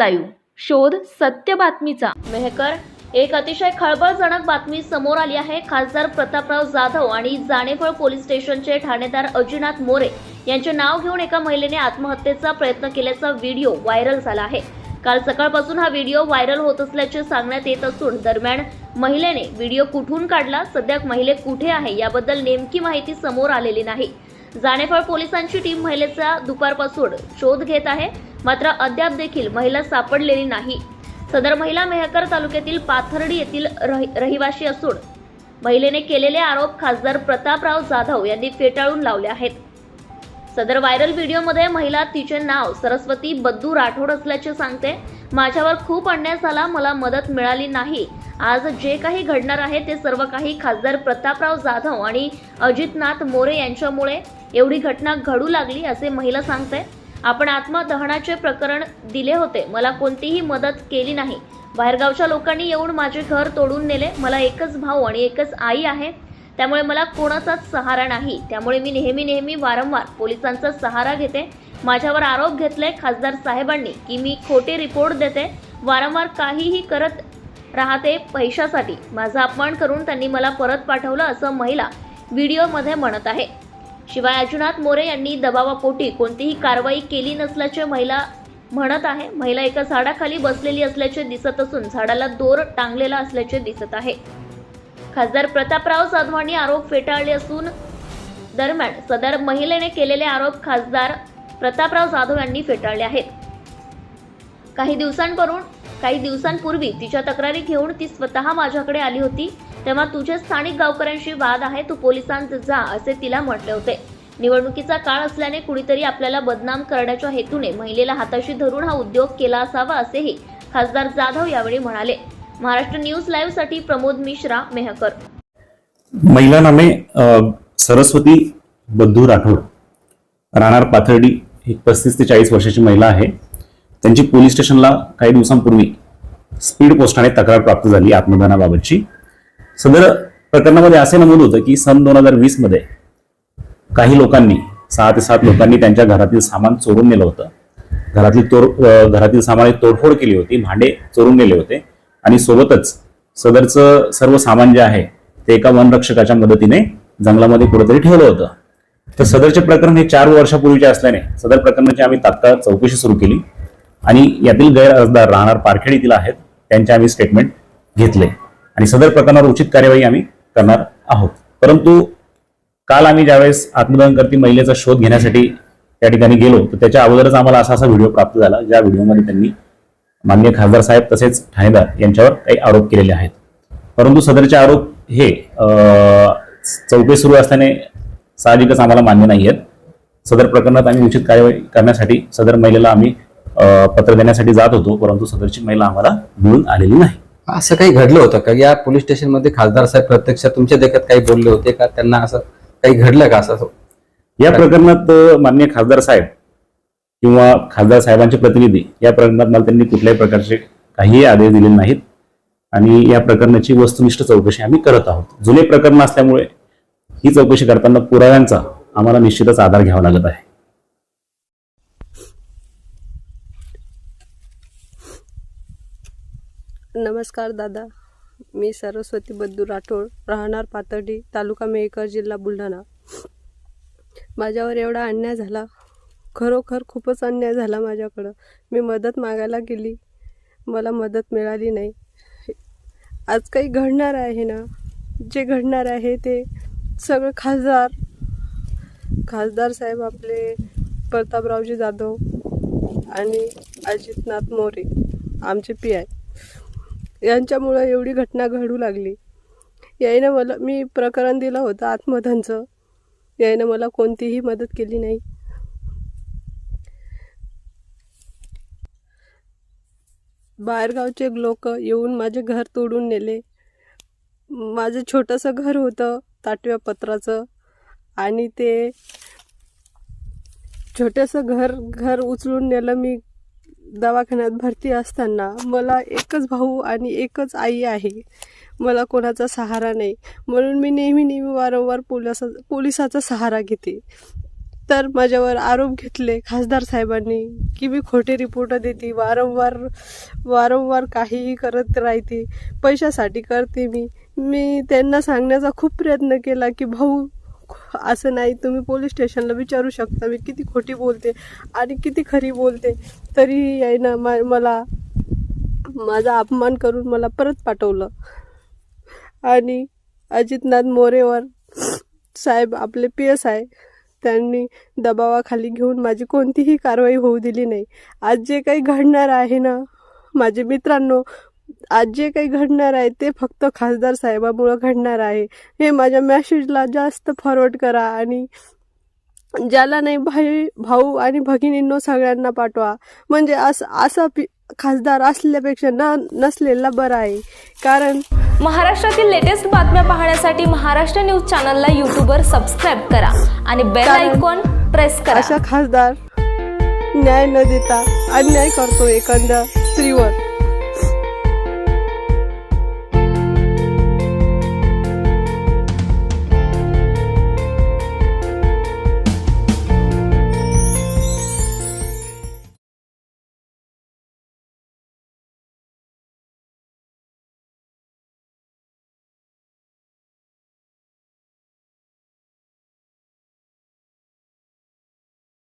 Live. शोध सत्य बातमीचा. मेहकर एक अतिशय खळबळजनक बातमी समोर आली आहे. खासदार प्रतापराव जाधव आणि जाणेफळ पोलीस स्टेशनचे ठाणेदार अजिनाथ मोरे यांचे नाव घेऊन एका महिलेने आत्महत्येचा प्रयत्न केल्याचा व्हिडिओ व्हायरल झाला आहे. काल सकाळपासून हा व्हिडिओ व्हायरल होत असल्याचे सांगण्यात येत असून दरम्यान महिलेने व्हिडिओ कुठून काढला सध्या महिले कुठे आहे याबद्दल नेमकी माहिती समोर आलेली नाही. जाणेफळ पोलिसांची टीम महिलेचा दुपारपासून शोध घेत आहे. मात्र अद्याप देखील महिला सापडलेली नाही. सदर महिला मेहकर तालुक्यातील पाथर्डी येथील रहि- रहिवाशी असून महिलेने केलेले आरोप खासदार प्रतापराव जाधव यांनी फेटाळून लावले आहेत. सदर व्हायरल व्हिडिओमध्ये महिला तिचे नाव सरस्वती बद्दू राठोड असल्याचे सांगते. माझ्यावर खूप अन्याय झाला मला मदत मिळाली नाही. आज जे काही घडणार आहे ते सर्व काही खासदार प्रतापराव जाधव आणि अजितनाथ मोरे यांच्यामुळे एवढी घटना घडू लागली असे महिला सांगते आपण आत्मदहनाचे प्रकरण दिले होते. मला कोणतीही मदत केली नाही. बाहेरगावच्या लोकांनी येऊन माझे घर तोडून नेले. मला एकच भाऊ आणि एकच आई आहे. त्यामुळे मला कोणाचाच सहारा नाही. त्यामुळे मी नेहमी नेहमी वारंवार पोलिसांचा सहारा घेते. माझ्यावर आरोप घेतले खासदार साहेबांनी की मी खोटे रिपोर्ट देते. वारंवार काहीही करत राहते पैशासाठी. माझा अपमान करून त्यांनी मला परत पाठवलं असं महिला व्हिडिओमध्ये म्हणत आहे. शिवाय अजुनाथ मोरे यांनी दबावापोटी कोणतीही कारवाई केली नसल्याचे महिला म्हणत आहे. महिला एका झाडाखाली बसलेली असल्याचे दिसत असून झाडाला दोर टांगलेला असल्याचे दिसत आहे. खासदार प्रतापराव जाधवांनी आरोप फेटाळले असून दरम्यान सदर महिलेने केलेले आरोप खासदार प्रतापराव जाधव यांनी फेटाळले आहेत. काही दिवसांवरून काही दिवसांपूर्वी तिच्या तक्रारी घेऊन ती स्वतः माझ्याकडे आली होती. तेव्हा तुझे स्थानिक गावकऱ्यांशी वाद आहे तू पोलिसांत जा असे तिला म्हटले होते. निवडणुकीचा काळ असल्याने कुणीतरी आपल्याला बदनाम करण्याच्या हेतूने महिलेला हाताशी धरून हा उद्योग केला असावा असेही खासदार जाधव यावेळी म्हणाले. महाराष्ट्र न्यूज लाईव्हसाठी प्रमोद मिश्रा मेहकर. महिला नामे सरस्वती बद्धू राठोड. राहणार पाथर्डी ही पस्तीस ते चाळीस वर्षाची महिला आहे. त्यांची पोलीस स्टेशनला काही दिवसांपूर्वी स्पीड पोस्टाने तक्रार प्राप्त झाली आत्मदानाबाबतची सदर प्रकरणामध्ये असे नमूद होतं की सन दोन हजार वीसमध्ये काही लोकांनी सहा ते सात लोकांनी त्यांच्या घरातील सामान चोरून नेलं होतं. घरातील तोड घरातील सामानाची तोडफोड केली होती भांडे चोरून नेले होते. आणि सोबतच सदरचं सर्व सामान जे आहे ते एका वनरक्षकाच्या मदतीने जंगलामध्ये कुठेतरी ठेवलं होतं. तर सदरचे प्रकरण हे चार वर्षापूर्वीचे असल्याने सदर प्रकरणाची आम्ही तात्काळ चौकशी सुरू केली. आणि यातील गैर अर्जदार राहणार पारखेड येथील आहेत त्यांचे आम्ही स्टेटमेंट घेतले. आणि सदर प्रकरणावर उचित कार्यवाही आम्ही करणार आहोत. परंतु काल आम्ही ज्यावेळेस आत्मदहनकर्ती महिलेचा शोध घेण्यासाठी त्या ठिकाणी गेलो तर त्याच्या अगोदरच आम्हाला असा असा व्हिडिओ प्राप्त झाला ज्या व्हिडिओमध्ये त्यांनी माननीय खासदार साहेब तसेच ठाणेदार यांच्यावर काही आरोप केलेले आहेत. परंतु सदरचे आरोप हे अं, चौकशी सुरू असल्याने साहजिकच आम्हाला मान्य नाही आहेत. सदर प्रकरणात आम्ही उचित कार्यवाही करण्यासाठी सदर महिलेला आम्ही पत्र देण्यासाठी जात होतो परंतु सदरची महिला आम्हाला मिळून आलेली नाही. असं काही घडलं होतं का? या पोलीस स्टेशनमध्ये खासदार साहेब प्रत्यक्ष तुमच्या देखत काही बोलले होते का? त्यांना असं काही घडलं का असं? या प्रकरणात मान्य माननीय खासदार साहेब किंवा खासदार साहेबांचे प्रतिनिधी या प्रकरणात मला त्यांनी कुठल्याही प्रकारचे काहीही आदेश दिलेले नाहीत. आणि या प्रकरणाची वस्तुनिष्ठ चौकशी आम्ही करत आहोत. जुने प्रकरण असल्यामुळे ही चौकशी करताना पुराव्यांचा आम्हाला निश्चितच आधार घ्यावा लागत आहे. नमस्कार दादा. मी सरस्वती बद्दू राठोड राहणार पातर्डी तालुका मेहकर जिल्हा बुलढाणा. माझ्यावर एवढा अन्याय झाला? खरोखर खूपच अन्याय झाला माझ्याकडं. मी मदत मागायला गेली. मला मदत मिळाली नाही. आज काही घडणार आहे ना? जे घडणार आहे ते सगळं खासदार खासदार साहेब आपले प्रतापरावजी जाधव आणि अजितनाथ मोरे आमचे पी आय. यांच्यामुळं एवढी घटना घडू लागली. याईनं मला मी प्रकरण दिलं होतं आत्मधनचं. याईनं मला कोणतीही मदत केली नाही. बाहेरगावचे लोक येऊन माझे घर तोडून नेले. माझं छोटंसं घर होतं ताटव्या पत्राचं. आणि ते छोटंसं घर घर उचलून नेलं मी. दवाखान्यात भरती असताना मला एकच भाऊ आणि एकच आई आहे. मला कोणाचा सहारा नाही. म्हणून मी नेहमी नेहमी वारंवार पोलिसा पोलिसाचा सहारा घेते. तर माझ्यावर आरोप घेतले खासदार साहेबांनी की मी खोटे रिपोर्ट देते वारंवार वारंवार काहीही करत राहते पैशासाठी करते मी. मी त्यांना सांगण्याचा खूप प्रयत्न केला की भाऊ असं नाही तुम्ही पोलीस स्टेशनला विचारू शकता मी किती खोटी बोलते आणि किती खरी बोलते. तरी यायनं मा मला माझा अपमान करून मला परत पाठवलं. आणि अजितनाथ मोरेवर साहेब आपले पी एस आहे. त्यांनी दबावाखाली घेऊन माझी कोणतीही कारवाई होऊ दिली नाही. आज जे काही घडणार आहे ना माझे मित्रांनो आज जे काही घडणार आहे ते फक्त खासदार साहेबामुळं घडणार आहे. हे माझ्या मॅसेजला जास्त फॉरवर्ड करा आणि ज्याला नाही भाई भाऊ आणि भगिनींनो सगळ्यांना पाठवा. म्हणजे असं असा पि खासदार असल्यापेक्षा न नसलेला बरा आहे. कारण महाराष्ट्रातील लेटेस्ट बातम्या पाहण्यासाठी महाराष्ट्र न्यूज चॅनलला यूट्यूबवर सबस्क्राईब करा आणि बेल कारण आयकॉन प्रेस करा. अशा खासदार न्याय न देता अन्याय करतो एखाद्या स्त्रीवर.